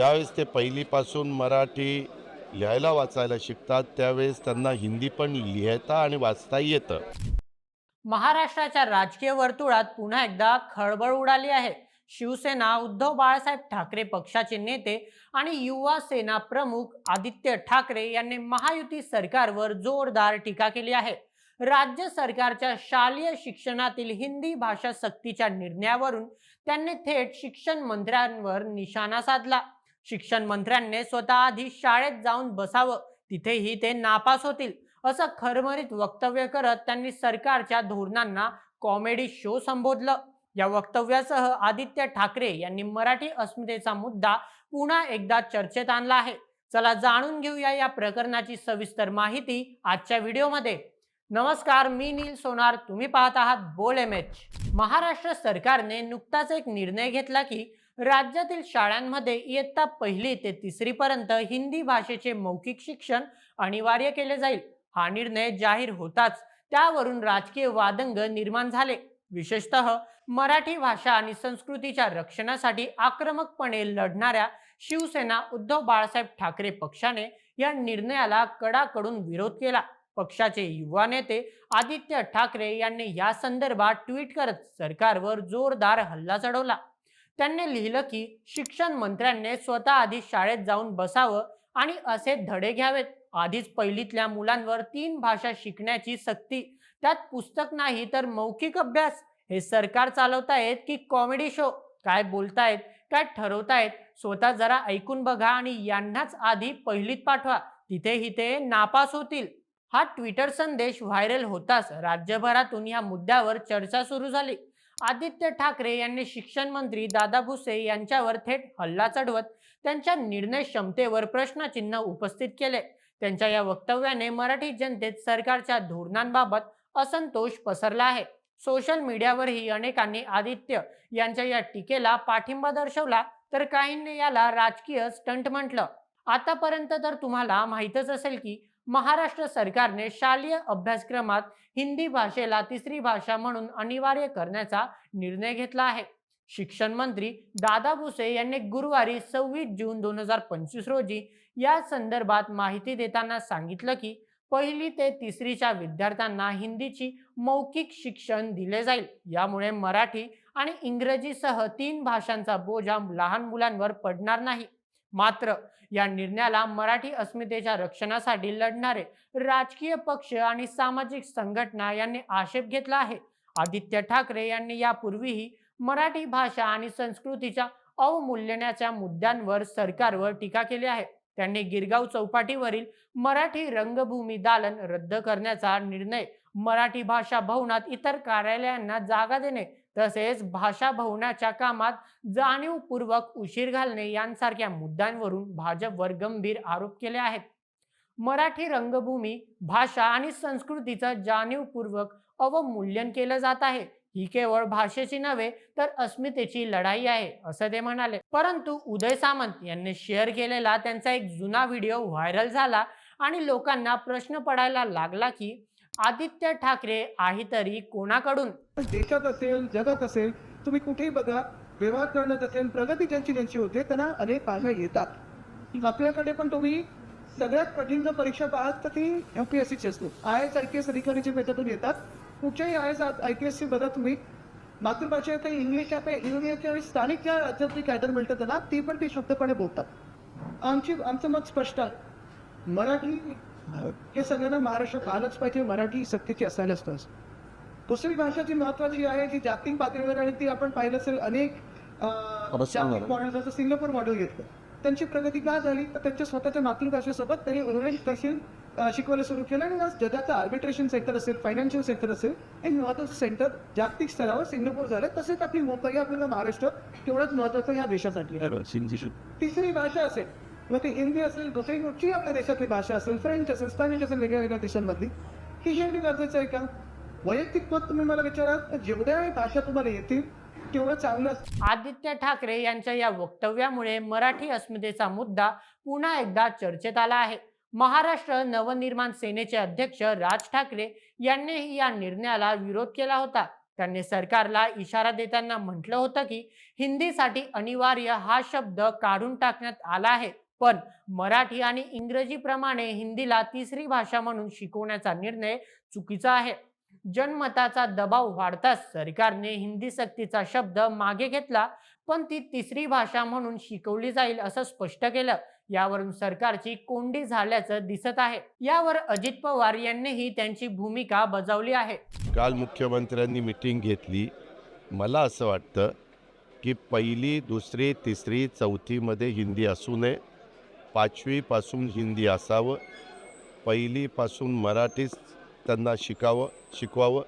ज्यावेळेस ते पहिलीपासून मराठी लिहायला वाचायला शिकतात त्यावेळेस त्यांना हिंदी पण लिहिता आणि वाचता येतं. महाराष्ट्राच्या राजकीय वर्तुळात पुन्हा एकदा खळबळ उडाली आहे. शिवसेना उद्धव बाळासाहेब ठाकरे पक्षाचे नेते आणि युवा सेना प्रमुख आदित्य ठाकरे यांनी महायुती सरकारवर जोरदार टीका केली आहे. राज्य सरकारच्या शालेय शिक्षणातील हिंदी भाषा सक्तीच्या निर्णयावरून त्यांनी थेट शिक्षण मंत्र्यांवर निशाणा साधला. शिक्षण मंत्र्यांनी स्वतः आधी शाळेत जाऊन बसावं. तिथेही ते नापास होतील असं खरमरीत वक्तव्य करत त्यांनी सरकारच्या धोरणांना कॉमेडी शो संबोधलं. या वक्तव्यासह आदित्य ठाकरे यांनी मराठी अस्मितेचा मुद्दा पुन्हा एकदा चर्चेत आणला आहे. चला जाणून घेऊया या प्रकरणाची सविस्तर माहिती आजच्या व्हिडिओमध्ये. नमस्कार मी नील सोनार. तुम्ही पाहत आहात बोल एम एच. महाराष्ट्र सरकारने नुकताच एक निर्णय घेतला की राज्यातील शाळांमध्ये इयत्ता पहिली ते तिसरी पर्यंत हिंदी भाषेचे मौखिक शिक्षण अनिवार्य केले जाईल. हा निर्णय जाहीर होताच त्यावरून राजकीय वादंग निर्माण झाले. विशेषतः मराठी भाषा आणि संस्कृतीच्या रक्षणासाठी आक्रमकपणे लढणाऱ्या शिवसेना उद्धव बाळासाहेब ठाकरे पक्षाने या निर्णयाला कडाकडून विरोध केला. पक्षाचे युवा नेते आदित्य ठाकरे यांनी या संदर्भात ट्विट करत सरकारवर जोरदार हल्ला चढवला. त्यांनी लिहिलं की शिक्षण मंत्र्यांनी स्वतः आधी शाळेत जाऊन बसावं आणि असे धडे घ्यावेत. आधीच पहिलीतल्या मुलांवर तीन भाषा शिकण्याची सक्ती त्यात पुस्तक नाही तर मौखिक अभ्यास. हे सरकार चालवतायत की कॉमेडी शो? काय बोलतायत? काय ठरवतायत? स्वतः जरा ऐकून बघा आणि यांनाच आधी पहिलीत पाठवा. तिथेही ते नापास होतील. हा ट्विटर संदेश व्हायरल होताच. राज्यभरातून या मुद्द्यावर चर्चा सुरू झाली. आदित्य ठाकरे यांनी शिक्षण मंत्री दादा भुसे यांच्यावर थेट हल्ला चढवत त्यांच्या निर्णय क्षमतेवर प्रश्नचिन्ह उपस्थित केले. त्यांच्या या वक्तव्याने मराठी जनतेत सरकारच्या धोरणांबाबत असंतोष पसरला आहे. सोशल मीडियावरही अनेकांनी आदित्य यांच्या या टीकेला पाठिंबा दर्शवला तर काहींनी याला राजकीय स्टंट म्हटलं. आतापर्यंत तर तुम्हाला माहीतच असेल की महाराष्ट्र सरकारने शालेय अभ्यासक्रमात हिंदी भाषेला तिसरी भाषा म्हणून अनिवार्य करण्याचा निर्णय घेतला आहे. शिक्षण मंत्री दादा भुसे यांनी गुरुवारी सव्वीस जून दोन हजार पंचवीस रोजी या संदर्भात माहिती देताना सांगितलं की पहिली ते तिसरीच्या विद्यार्थ्यांना हिंदीची मौखिक शिक्षण दिले जाईल. यामुळे मराठी आणि इंग्रजीसह तीन भाषांचा बोजा लहान मुलांवर पडणार नाही. मात्र या निर्णयाला मराठी अस्मितेच्या रक्षणासाठी लढणारे राजकीय पक्ष आणि सामाजिक संघटना यांनी आक्षेप घेतला आहे. आदित्य ठाकरे यांनी यापूर्वीही मराठी भाषा आणि संस्कृतीच्या अवमूल्यनाच्या मुद्द्यांवर सरकारवर टीका केली आहे. त्यांनी गिरगाव चौपाटीवरील मराठी रंगभूमी दालन रद्द करण्याचा निर्णय मराठी भाषा भवनात इतर कार्यालयांना जागा देणे तसेच भाषा भवनाच्या कामात जाणीवपूर्वक उशीर घालणे यांसारख्या मुद्द्यांवरून भाजपवर गंभीर आरोप केले आहेत. मराठी रंगभूमी भाषा आणि संस्कृतीचं जाणीवपूर्वक अवमूल्यन केलं जात आहे. ही केवळ भाषेची नव्हे तर अस्मितेची लढाई आहे असं ते म्हणाले. परंतु उदय सामंत यांनी शेअर केलेला त्यांचा एक जुना व्हिडिओ व्हायरल झाला आणि लोकांना प्रश्न पडायला लागला की आदित्य ठाकरे आहे तरी कोणाकडून? देशात असेल जगात असेल तुम्ही कुठेही बघा व्यवहार करण्यात असेल प्रगती ज्यांची ज्यांची होते त्यांना अनेक भाषा येतात. आपल्याकडे पण तुम्ही सगळ्यात कठीण जर परीक्षा पाहात तर ती एम पी एस सीची असते. I S I P S अधिकारीच्या पेटातून येतात. कुठच्याही I S I P S C बघा तुम्ही. मातृभाषा आहे इंग्लिश आहे इंग्लिश आणि स्थानिक ज्या राज्यातली कॅडर मिळतं त्यांना ती पण ती शब्दपणे बोलतात. आमची आमचं मत स्पष्ट आहे. मराठी हे. सगळ्यांना महाराष्ट्रात आलंच पाहिजे मराठी सक्तीची असायलाच पाहिजे दुसरी भाषा जी महत्वाची आहे जी जागतिक पातळीवर आणि ती आपण पाहिलं असेल अनेक जागतिक मॉडेल जसं सिंगापूर मॉडेल घेतलं. त्यांची प्रगती का झाली? तर त्यांच्या स्वतःच्या मातृभाषेसोबत त्यांनी इंग्रजी तहसील शिकवायला सुरू केलं आणि आज जगाचं आर्बिट्रेशन सेक्टर असेल फायनान्शियल सेक्टर असेल हे महत्वाचं सेंटर जागतिक स्तरावर सिंगापूर झालं. तसेच आपली मुंबई आपल्याला महाराष्ट्र तेवढंच महत्वाचं या देशासाठी. तिसरी भाषा असेल मग ती हिंदी असेल दुसरी कुठची आपल्या देशातली भाषा असेल फ्रेंच असेल स्पॅनिश असेल वेगळ्या वेगळ्या देशांमधली ही शेवटी गरजेचं आहे का? वैयक्तिक मत तुम्ही मला विचारा. तर जेवढ्या भाषा तुम्हाला येतील तेवढं चांगलं आदित्य ठाकरे यांच्या या वक्तव्यामुळे मराठी अस्मितेचा मुद्दा पुन्हा एकदा चर्चेत आला आहे. महाराष्ट्र नवनिर्माण सेनेचे अध्यक्ष राज ठाकरे यांनीही या निर्णयाला विरोध केला होता. त्यांनी सरकारला इशारा देताना म्हटलं होतं की हिंदीसाठी अनिवार्य हा शब्द काढून टाकण्यात आला आहे. पण मराठी आणि इंग्रजीप्रमाणे हिंदीला तिसरी भाषा म्हणून शिकवण्याचा निर्णय चुकीचा आहे. जनमताचा दबाव वाढताच सरकारने हिंदी सक्तीचा शब्द मागे घेतला पण ती तिसरी भाषा म्हणून शिकवली जाईल असं स्पष्ट केलं. यावरून सरकारची कोंडी झाल्याचं दिसत आहे. यावर अजित पवार यांनीही त्यांची भूमिका बजावली आहे. काल मुख्यमंत्र्यांनी मिटिंग घेतली. मला असं वाटतं की पहिली दुसरी तिसरी चौथीमध्ये हिंदी असू नये. पाचवीपासून हिंदी असावं पहिलीपासून मराठीच त्यांना शिकावं शिकवावं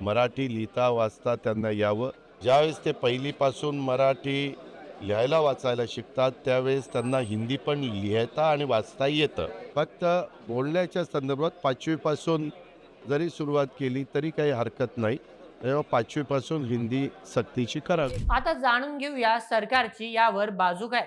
मराठी लिहिता वाचता त्यांना यावं. ज्यावेळेस ते पहिलीपासून मराठी लिहायला वाचायला शिकतात त्यावेळेस त्यांना हिंदी पण लिहिता आणि वाचता येतं. फक्त बोलण्याच्या संदर्भात पाचवीपासून जरी सुरुवात केली तरी काही हरकत नाही. तेव्हा पाचवीपासून हिंदी सक्तीची करावी. आता जाणून घेऊया सरकारची यावर बाजू काय?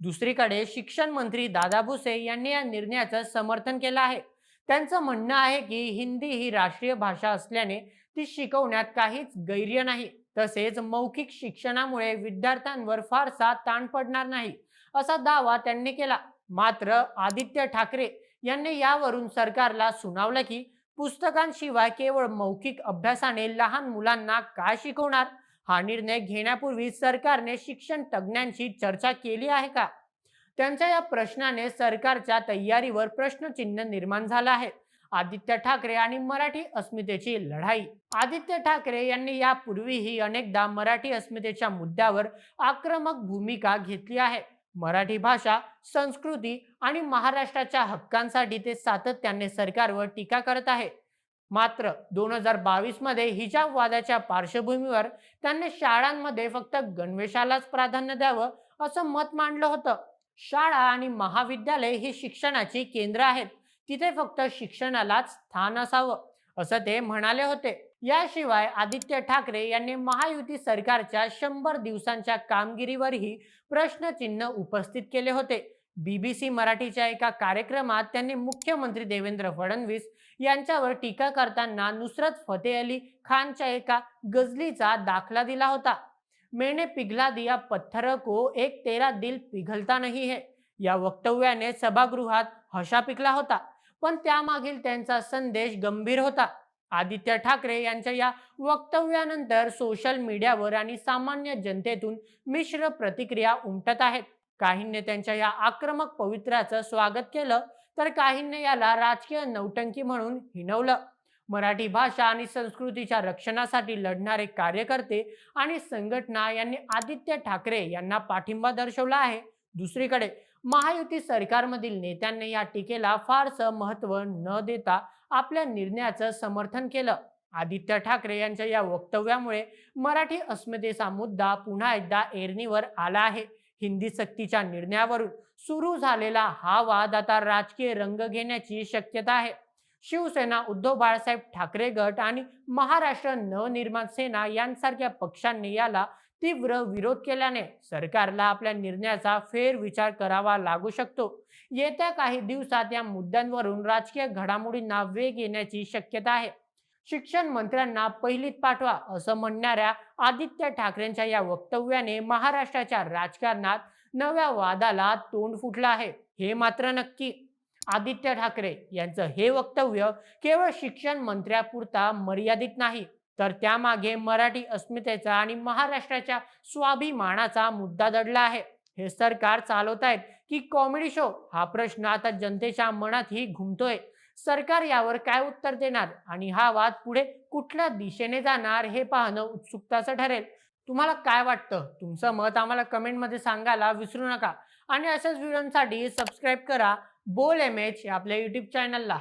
दुसरीकडे शिक्षण मंत्री दादा भुसे यांनी या निर्णयाचं समर्थन केलं आहे. त्यांचं म्हणणं आहे की हिंदी ही राष्ट्रीय भाषा असल्याने ती शिकवण्यात काहीच गैर्य नाही. तसेच मौखिक शिक्षणामुळे विद्यार्थ्यांवर फारसा ताण पडणार नाही असा दावा त्यांनी केला. मात्र आदित्य ठाकरे यांनी यावरून सरकारला सुनावलं की पुस्तकांशिवाय केवळ मौखिक अभ्यासाने लहान मुलांना काय शिकवणार? हा निर्णय घेण्यापूर्वी सरकारने शिक्षण तज्ज्ञांशी चर्चा केली आहे का? त्यांच्या या प्रश्नाने सरकारच्या तयारीवर प्रश्नचिन्ह निर्माण झालं आहे. आदित्य ठाकरे आणि मराठी अस्मितेची लढाई. आदित्य ठाकरे यांनी यापूर्वीही अनेकदा मराठी अस्मितेच्या मुद्द्यावर आक्रमक भूमिका घेतली आहे. मराठी भाषा संस्कृती आणि महाराष्ट्राच्या हक्कांसाठी ते सातत्याने सरकारवर टीका करत आहे. मात्र दोन हजार बावीसमध्ये हिजाब वादाच्या पार्श्वभूमीवर त्यांनी शाळांमध्ये फक्त गणवेशालाच प्राधान्य द्यावं असं मत मांडलं होतं. शाळा आणि महाविद्यालय ही शिक्षणाची केंद्र आहेत. तिथे फक्त शिक्षणालाच स्थान असावं असं ते म्हणाले होते. याशिवाय आदित्य ठाकरे यांनी महायुती सरकारच्या शंभर दिवसांच्या कामगिरीवरही प्रश्नचिन्ह उपस्थित केले होते. बीबीसी मराठीच्या एका कार्यक्रमात त्यांनी मुख्यमंत्री देवेंद्र फडणवीस यांच्यावर टीका करताना नुसरत फतेह अली खानच्या एका गझलीचा दाखला दिला होता. मेने पिघला दिया पत्थर को एक तेरा दिल पिघलता नाही है. या वक्तव्याने सभागृहात हशा पिकला होता पण त्यामागील त्यांचा संदेश गंभीर होता. आदित्य ठाकरे यांच्या या वक्तव्यानंतर सोशल मीडियावर आणि सामान्य जनतेतून मिश्र प्रतिक्रिया उमटत आहेत. काहींनी त्यांच्या या आक्रमक पवित्र्याचं स्वागत केलं तर काहींनी याला राजकीय नौटंकी म्हणून हिनवलं मराठी भाषा आणि संस्कृतीच्या रक्षणासाठी लढणारे कार्यकर्ते आणि संघटना यांनी आदित्य ठाकरे यांना पाठिंबा दर्शवला आहे. दुसरीकडे महायुती सरकारमधील नेत्यांनी या टीकेला फारसं महत्त्व न देता आपल्या निर्णयाचं समर्थन केलं. आदित्य ठाकरे यांच्या या वक्तव्यामुळे मराठी अस्मितेचा मुद्दा पुन्हा एकदा एरणीवर आला आहे. हिंदी सक्तीच्या निर्णयावरून सुरू झालेला हा वाद आता राजकीय रंग घेण्याची शक्यता आहे. शिवसेना उद्धव बाळासाहेब ठाकरे गट आणि महाराष्ट्र नवनिर्माण सेना यांसारख्या पक्षांनी याला तीव्र विरोध केल्याने सरकारला आपल्या निर्णयाचा फेरविचार करावा लागू शकतो. येत्या काही दिवसात या मुद्द्यांवरून राजकीय घडामोडींना वेग येण्याची शक्यता आहे. शिक्षण मंत्र्यांना पहिलीत पाठवा असं म्हणणाऱ्या आदित्य ठाकरेंच्या या वक्तव्याने महाराष्ट्राच्या राजकारणात नव्या वादाला तोंड फुटलं आहे. हे मात्र नक्की. आदित्य ठाकरे यांचं हे वक्तव्य केवळ शिक्षण मंत्र्यापुरता मर्यादित नाही तर त्यामागे मराठी अस्मितेचा आणि महाराष्ट्राच्या स्वाभिमानाचा मुद्दा दडला आहे. हे सरकार चालवत आहेत की कॉमेडी शो हा प्रश्न आता जनतेच्या मनातही घुमतोय. सरकार यावर काय उत्तर देणार? आणि हा वाद पुढे कुठल्या दिशेने जाणार हे पाहणं उत्सुकताचं ठरेल. तुम्हाला काय वाटतं? तुमचं मत आम्हाला कमेंटमध्ये सांगायला विसरू नका. आणि अशाच व्हिडिओसाठी सबस्क्राईब करा. बोल एम एच आपल्या युट्यूब चॅनलला